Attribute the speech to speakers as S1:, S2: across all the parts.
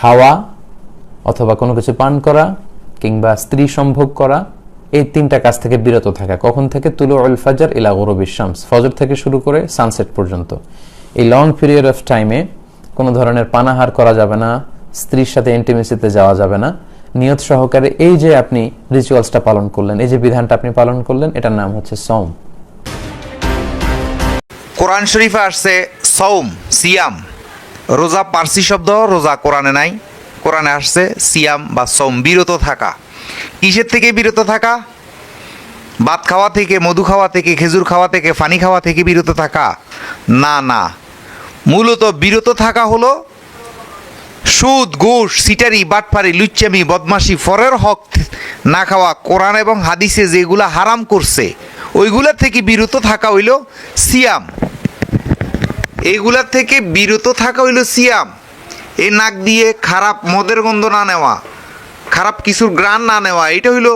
S1: খাওয়া অথবা কোনো কিছু পান করা কিংবা স্ত্রী সম্ভোগ করা, এই তিনটা কাজ থেকে বিরত থাকা। কখন থেকে? তুলো অল ফাজার ইলা গরবি শামস। ফজর থেকে শুরু করে সানসেট পর্যন্ত। এই লং পিরিয়ড অফ টাইমে কোনো ধরনের পানাহার করা যাবে না, স্ত্রীর সাথে ইন্টিমেসিতে যাওয়া যাবে না। নিয়ত সহকারে এই যে আপনি রিচুয়ালসটা পালন করলেন, এই যে বিধানটা আপনি পালন করলেন, এটার নাম হচ্ছে সম
S2: কোরআন শরীফে আসছে সৌম সিয়াম। রোজা পার্সি শব্দ, রোজা কোরআনে নাই। কোরআনে আসছে, সিয়াম বা সোম, বিরত থাকা। কিসের থেকে বিরত থাকা? ভাত খাওয়া থেকে, মধু খাওয়া থেকে, খেজুর খাওয়া থেকে, ফানি খাওয়া থেকে বিরত থাকা? না না। মূলত বিরত থাকা হলো সুদ, ঘুষ, সিটারি, বাটফারি, লুচ্চামি, বদমাশি, ফরের হক না খাওয়া, কোরআন এবং হাদিসে যেগুলা হারাম করছে, ওইগুলা থেকে বিরত থাকা হইল সিয়াম। এইগুলার থেকে বিরত থাকা হইল সিয়াম। এই নাক দিয়ে খারাপ মদের গন্ধ না নেওয়া, খারাপ কিছুর গ্রান না নেওয়া এটা হইল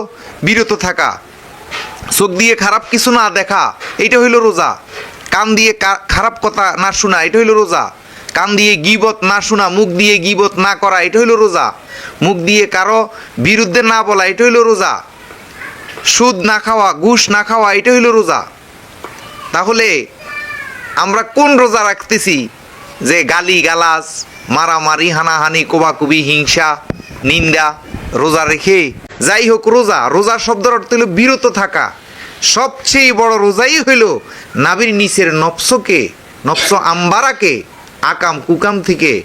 S2: বিরত থাকা। চোখ দিয়ে খারাপ কিছু না দেখা এটা হইল রোজা। কান দিয়ে খারাপ কথা না শোনা এটা হইল রোজা। কান দিয়ে গিবত না শোনা, মুখ দিয়ে গিবত না করা এটা হইল রোজা। মুখ দিয়ে কারও বিরুদ্ধে না বলা এটা হইল রোজা। সুদ না খাওয়া, ঘুষ না খাওয়া এটা হইল রোজা। তাহলে আমরা কোন রোজা রাখতেছি? যে গালি, গালাজ, মারামারি, হানাহানি, কোবাকুবি, হিংসা, নিন্দা, রোজা রেখে? যাই হোক, রোজা। রোজা শব্দের অর্থ হলো বিরত থাকা। সবচেয়ে বড় রোজাই হইল নাবির নিচের নফসকে, নফস আম্বারাকে, আকাম কুকাম থেকে,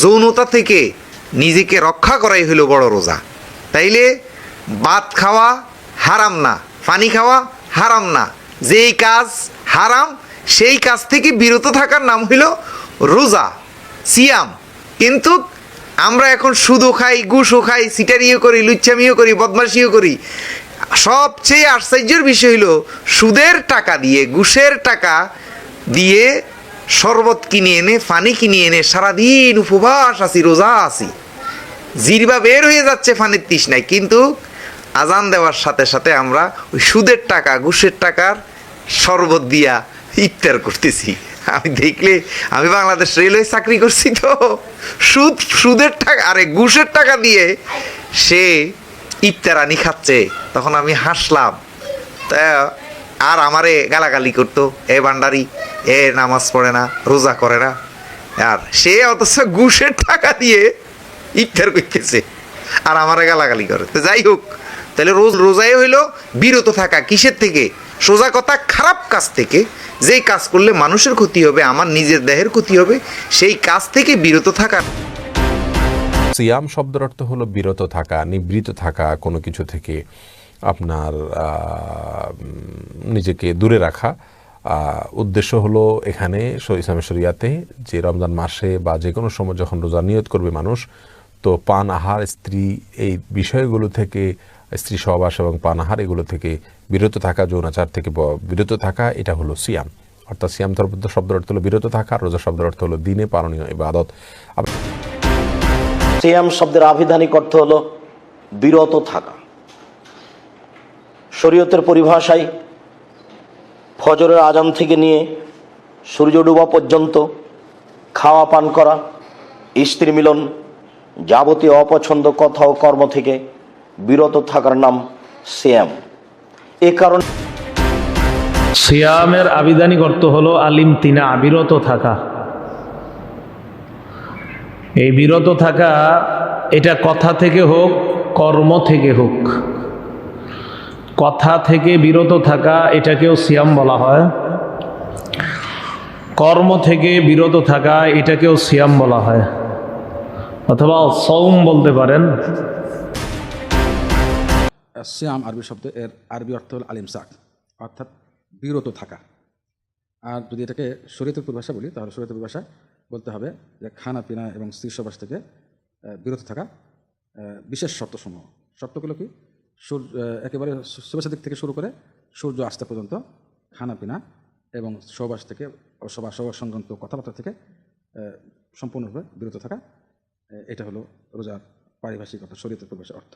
S2: যৌনতা থেকে নিজেকে রক্ষা করাই হইল বড় রোজা। তাইলে ভাত খাওয়া হারাম না, পানি খাওয়া হারাম না। যেই কাজ হারাম সেই কাজ থেকে বিরত থাকার নাম হইল রোজা, সিয়াম। কিন্তু আমরা এখন সুদও খাই, ঘুষও খাই সিটারিও করি, লুচ্ছামিও করি, বদমাশিও করি। সবচেয়ে আশ্চর্যের বিষয় হলো সুদের টাকা দিয়ে, ঘুষের টাকা দিয়ে শরবত কিনে এনে, ফানি কিনে এনে সারাদিন উপবাস আছি, রোজা আছি। জিরবা বের হয়ে যাচ্ছে ফানির তৃষ্ণায়, কিন্তু আজান দেওয়ার সাথে সাথে আমরা ওই সুদের টাকা, ঘুষের টাকার শরবত দিয়া ইফতার করতেছি। আমি দেখলে, আমি বাংলাদেশ রেলওয়ে চাকরি করছি তো। সুদ, সুদের টাকা, আরে ঘুষের টাকা দিয়ে সে ইফতার আনি খাচ্ছে। তখন আমি হাসলাম। তা, আর আমারে গালাগালি করতো, এ ভান্ডারি, এ নামাজ পড়ে না, রোজা করে না। আর সে অথচ ঘুষের টাকা দিয়ে ইফতার করতেছে। আর আমারে গালাগালি করে। তো যাই হোক তাহলে রোজ রোজাই হইল বিরত থাকা কিসের থেকে? সোজা কথা, খারাপ কাজ থেকে। যেই কাজ করলে মানুষের ক্ষতি হবে, আমার নিজের দেহের ক্ষতি হবে, সেই কাজ থেকে বিরত থাকা।
S3: সিয়াম শব্দের অর্থ হলো বিরত থাকা, নিবৃত থাকা, কোনো কিছু থেকে আপনার নিজেকে দূরে রাখা। উদ্দেশ্য হলো এখানে ইসলামের যে রমজান মাসে বা যে কোনো সময় যখন রোজা নিয়ত করবে মানুষ তো পান আহার স্ত্রী এই বিষয়গুলো থেকে, স্ত্রী সহবাস এবং পান আহার এগুলো থেকে বিরত থাকা, যৌনাচার থেকে বিরত থাকা, এটা হলো সিয়াম। অর্থাৎ সিয়াম তরফ- শব্দের অর্থ হলো বিরত থাকা রোজা শব্দের অর্থ হলো দিনে পালনীয় ইবাদত।
S4: সিয়াম শব্দের আবিধানিক অর্থ হলো বিরত থাকা। শরীয়তের পরিভাষায় ফজরের আজান থেকে নিয়ে সূর্য ডুবা পর্যন্ত খাওয়া পান করা, স্ত্রী মিলন যাবতীয় অপছন্দ কথা ও কর্ম থেকে বিরত থাকার নাম সিয়াম। এ কারণে
S5: সিয়ামের আবিধানিক অর্থ হলো আলিম তিনা, বিরত থাকা। এই বিরত থাকা এটা কথা থেকে হোক, কর্ম থেকে হোক। কথা থেকে বিরত থাকা এটাকেও সিয়াম বলা হয়। কর্ম থেকে বিরত থাকা এটাকেও সিয়াম বলা হয়। অথবা সৌম বলতে পারেন।
S6: শ্যাম আরবি শব্দ এর আরবি অর্থ হল আলিম আলিমসাক অর্থাৎ বিরত থাকা। আর যদি এটাকে শরীয়তের পরিভাষা বলি, তাহলে শরীয়তের পরিভাষা বলতে হবে যে খানা, পিনা এবং স্ত্রীসবাস থেকে বিরত থাকা বিশেষ শর্তসমূহ। শর্তগুলো কি? সূর্য একেবারে শুভেচ্ছা দিক থেকে শুরু করে সূর্য আসতে পর্যন্ত খানা, পিনা এবং সহবাস থেকে সবার সবার সংক্রান্ত কথাবার্তা থেকে সম্পূর্ণরূপে বিরত থাকা। এটা হলো রোজার পারিভাষিকতা শরীরের প্রবেশের অর্থ।